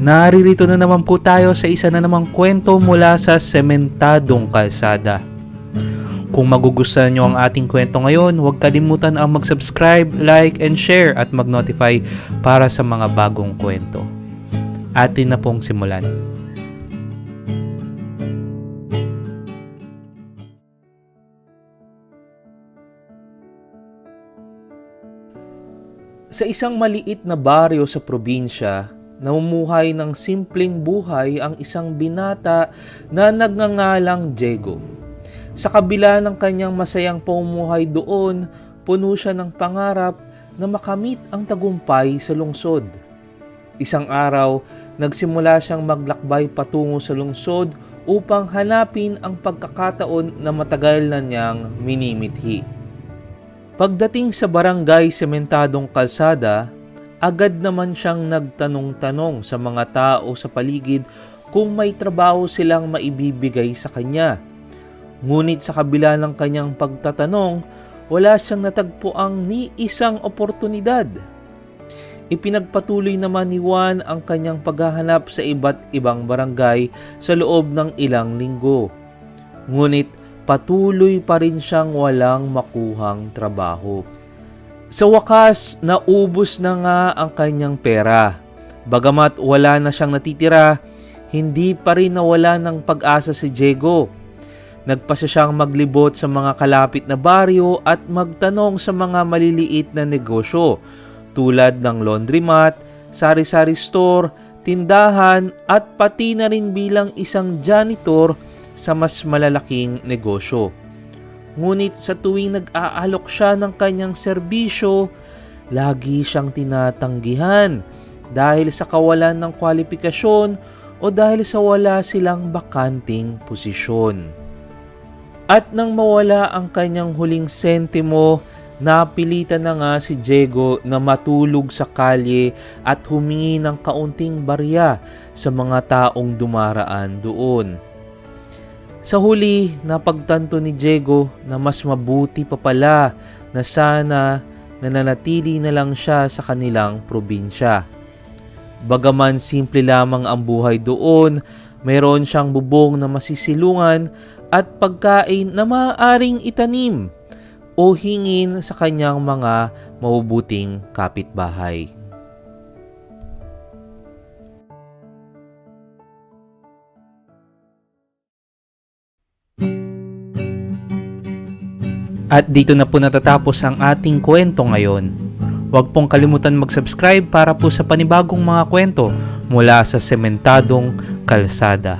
Naririto na naman po tayo sa isa na namang kwento mula sa sementadong kalsada. Kung magugustuhan nyo ang ating kwento ngayon, huwag kalimutan ang mag-subscribe, like, and share at mag-notify para sa mga bagong kwento. Atin na pong simulan. Sa isang maliit na baryo sa probinsya, namumuhay ng simpleng buhay ang isang binata na nagngangalang Diego. Sa kabila ng kanyang masayang pamumuhay doon, puno siya ng pangarap na makamit ang tagumpay sa lungsod. Isang araw, nagsimula siyang maglakbay patungo sa lungsod upang hanapin ang pagkakataon na matagal na niyang minimithi. Pagdating sa barangay sementadong kalsada, agad naman siyang nagtanong-tanong sa mga tao sa paligid kung may trabaho silang maibibigay sa kanya. Ngunit sa kabila ng kanyang pagtatanong, wala siyang natagpuang ni isang oportunidad. Ipinagpatuloy naman ni Juan ang kanyang paghahanap sa iba't ibang barangay sa loob ng ilang linggo. Ngunit patuloy pa rin siyang walang makuhang trabaho. Sa wakas, naubos na nga ang kanyang pera. Bagamat wala na siyang natitira, hindi pa rin nawala ng pag-asa si Diego. Nagpasya siyang maglibot sa mga kalapit na baryo at magtanong sa mga maliliit na negosyo tulad ng laundromat, sari-sari store, tindahan at pati na rin bilang isang janitor sa mas malalaking negosyo. Ngunit sa tuwing nag-aalok siya ng kanyang serbisyo, lagi siyang tinatanggihan dahil sa kawalan ng kwalifikasyon o dahil sa wala silang bakanting posisyon. At nang mawala ang kanyang huling sentimo, napilitan na nga si Diego na matulog sa kalye at humingi ng kaunting barya sa mga taong dumaraan doon. Sa huli, napagtanto ni Diego na mas mabuti pa pala na sana nananatili na lang siya sa kanilang probinsya. Bagaman simple lamang ang buhay doon, mayroon siyang bubong na masisilungan at pagkain na maaaring itanim o hingin sa kanyang mga mabubuting kapitbahay. At dito na po natatapos ang ating kwento ngayon. Huwag pong kalimutan mag-subscribe para po sa panibagong mga kwento mula sa sementadong kalsada.